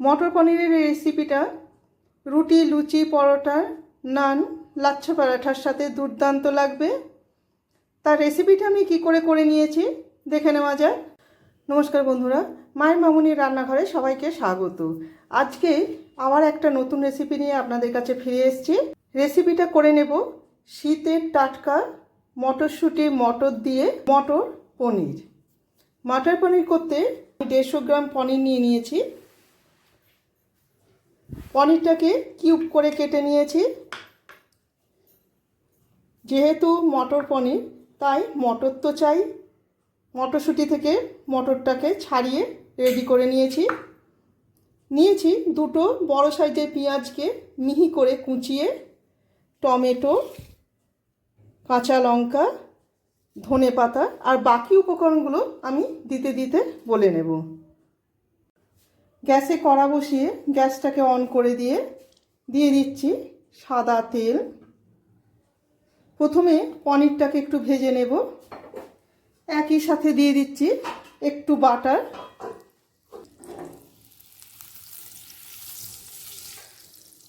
মটর পনিরের রেসিপিটা রুটি, লুচি, পরোটা, নান, লাচ্ছা পরাঠার সাথে দুর্দান্ত লাগবে। তার রেসিপিটা আমি কি করে করে নিয়েছি, দেখে নেওয়া যাক। নমস্কার বন্ধুরা, মায়ের মামুনির রান্নাঘরে সবাইকে স্বাগত। আজকে আবার একটা নতুন রেসিপি নিয়ে আপনাদের কাছে ফিরে এসেছি। রেসিপিটা করে নেব শীতের টাটকা মটরশুঁটি মটর দিয়ে মটর পনির। মটর পনির করতে দেড়শো গ্রাম পনির নিয়ে নিয়েছি। পনিরটাকে কিউব করে কেটে নিয়েছি। যেহেতু মটর পনির, তাই মটর তো চাই। মটরশুঁটি থেকে মটরটাকে ছাড়িয়ে রেডি করে নিয়েছি। নিয়েছি দুটো বড় সাইজের পেঁয়াজকে মিহি করে কুচিয়ে, টমেটো, কাঁচা লঙ্কা ধনে পাতা আর বাকি উপকরণগুলো আমি দিতে দিতে বলে নেব। গ্যাসে কড়া বসিয়ে গ্যাসটাকে অন করে দিয়ে দিয়ে দিচ্ছি সাদা তেল। প্রথমে পনিরটাকে একটু ভেজে নেব। একই সাথে দিয়ে দিচ্ছি একটু বাটার।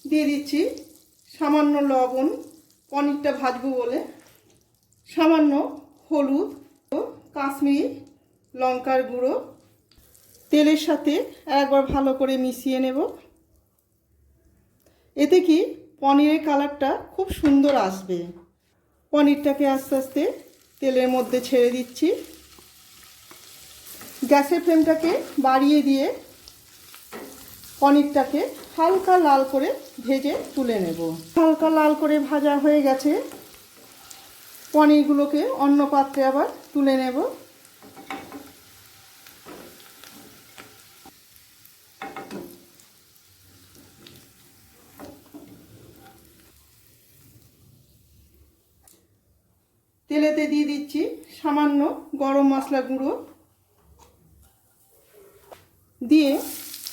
দিয়ে দিচ্ছি সামান্য লবণ, পনিরটা ভাজবো বলে। সামান্য হলুদ ও কাশ্মীরি লঙ্কার গুঁড়ো তেলের সাথে একবার ভালো করে মিশিয়ে নেব। এতে কি পনিরের কালারটা খুব সুন্দর আসবে। পনিরটাকে আস্তে আস্তে তেলের মধ্যে ছেড়ে দিচ্ছি। গ্যাসের ফ্লেমটাকে বাড়িয়ে দিয়ে পনিরটাকে হালকা লাল করে ভেজে তুলে নেব। হালকা লাল করে ভাজা হয়ে গেছে। পনিরগুলোকে অন্য পাত্রে আবার তুলে নেব। তেলেতে দিয়ে দিচ্ছি সামান্য গরম মশলা গুঁড়ো। দিয়ে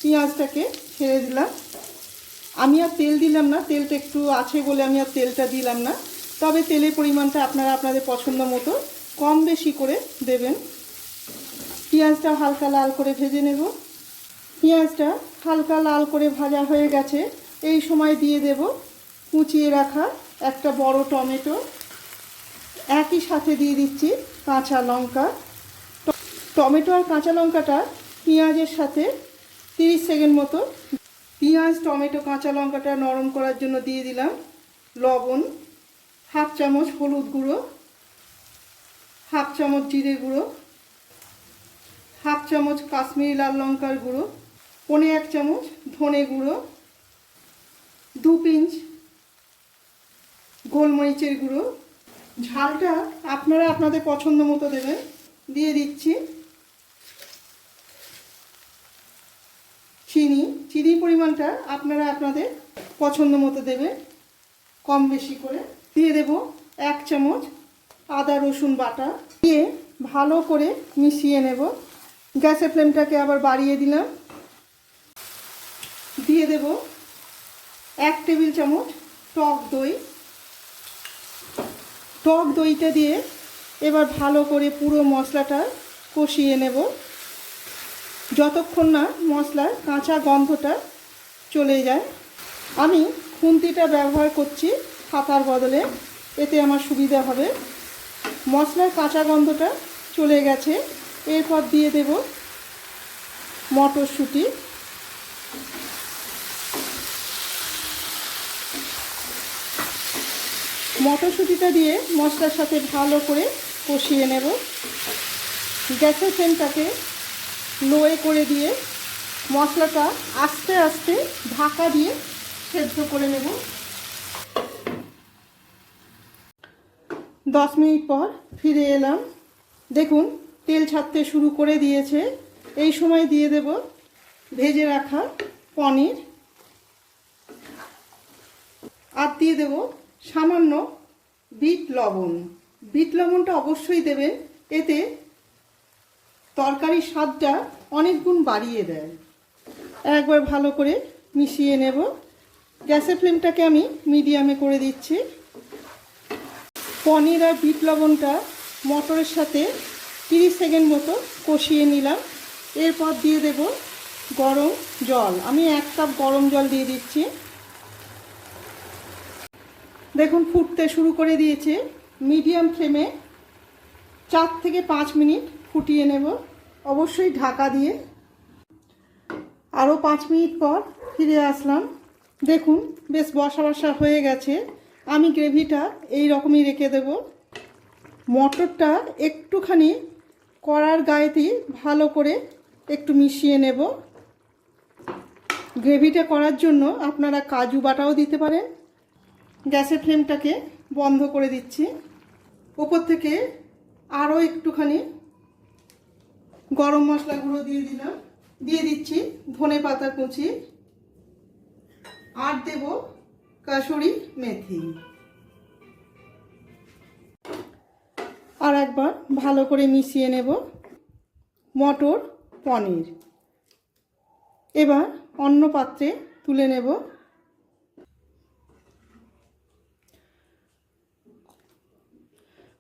পেঁয়াজটাকে ছেড়ে দিলাম। আমি আর তেল দিলাম না, তেলটা একটু আছে বলে আমি আর তেলটা দিলাম না। তবে তেলের পরিমাণটা আপনারা আপনাদের পছন্দ মতো কম বেশি করে দেবেন। পেঁয়াজটা হালকা লাল করে ভেজে নেব। পেঁয়াজটা হালকা লাল করে ভাজা হয়ে গেছে। এই সময় দিয়ে দেব কুচিয়ে রাখা একটা বড় টমেটো। একই সাথে দিয়ে দিচ্ছি কাঁচা লঙ্কা। টমেটো আর কাঁচা লঙ্কাটা পেঁয়াজের সাথে তিরিশ সেকেন্ড মতো। পেঁয়াজ, টমেটো, কাঁচা লঙ্কাটা নরম করার জন্য দিয়ে দিলাম লবণ, হাফ চামচ হলুদ গুঁড়ো, হাফ চামচ জিরে গুঁড়ো, হাফ চামচ কাশ্মীরি লাল লঙ্কার গুঁড়ো, পনে এক চামচ ধনে গুঁড়ো, দু পিঞ্চ গোলমরিচের গুঁড়ো ঝালটা আপনারা আপনাদের পছন্দ মতো দেবেন। দিয়ে দিচ্ছি চিনি। চিনির পরিমাণটা আপনারা আপনাদের পছন্দ মতো দেবেন। কম বেশি করে। দিয়ে দেব এক চামচ আদা রসুন বাটা। দিয়ে ভালো করে মিশিয়ে নেব। গ্যাসের ফ্লেমটাকে আবার বাড়িয়ে দিলাম। দিয়ে দেব এক টেবিল চামচ টক দই। টক দইটা দিয়ে এবার ভালো করে পুরো মশলাটা কষিয়ে নেব। যতক্ষণ না মশলার কাঁচা গন্ধটা চলে যায়। আমি খুন্তিটা ব্যবহার করছি হাতার বদলে, এতে আমার সুবিধা হবে। মশলার কাঁচা গন্ধটা চলে গেছে। এরপর দিয়ে দেব মটরশুঁটি। মটরশুঁটিটা দিয়ে মশলার সাথে ভালো করে কষিয়ে নেব। গ্যাসের ফ্লেমটাকে লোয়ে করে দিয়ে মশলাটা আস্তে আস্তে ঢাকা দিয়ে সেদ্ধ করে নেব। দশ মিনিট পর ফিরে এলাম। দেখুন, তেল ছাড়তে শুরু করে দিয়েছে। এই সময় দিয়ে দেব ভেজে রাখা পনির। আর দিয়ে দেব সামান্য বিট লবণ। বিট লবণটা অবশ্যই দেবেন, এতে তরকারির স্বাদটা অনেক গুণ বাড়িয়ে দেয়। একবার ভালো করে মিশিয়ে নেব। গ্যাসের ফ্লেমটাকে আমি মিডিয়ামে করে দিচ্ছি। পনির আর বিট লবণটা মটরের সাথে তিরিশ সেকেন্ড মতো কষিয়ে নিলাম। এরপর দিয়ে দেব গরম জল। আমি এক কাপ গরম জল দিয়ে দিচ্ছি। দেখুন, ফুটতে শুরু করে দিয়েছে। মিডিয়াম ফ্লেমে চার থেকে পাঁচ মিনিট ফুটিয়ে নেব। অবশ্যই ঢাকা দিয়ে। আরও পাঁচ মিনিট পর ফিরে আসলাম। দেখুন, বেশ বসা বসা হয়ে গেছে। আমি গ্রেভিটা এই রকমই রেখে দেব। মটরটা একটুখানি কড়ার গায়েতে ভালো করে একটু মিশিয়ে নেব। গ্রেভিটা করার জন্য আপনারা কাজু বাটাও দিতে পারেন। গ্যাসের ফ্লেমটাকে বন্ধ করে দিচ্ছি। ওপর থেকে আরও একটুখানি গরম মশলা গুঁড়ো দিয়ে দিলাম। দিয়ে দিচ্ছি ধনে পাতা কুচি আর দেব কাসুরি মেথি। আর একবার ভালো করে মিশিয়ে নেব মটর পনির। এবার অন্য পাত্রে তুলে নেব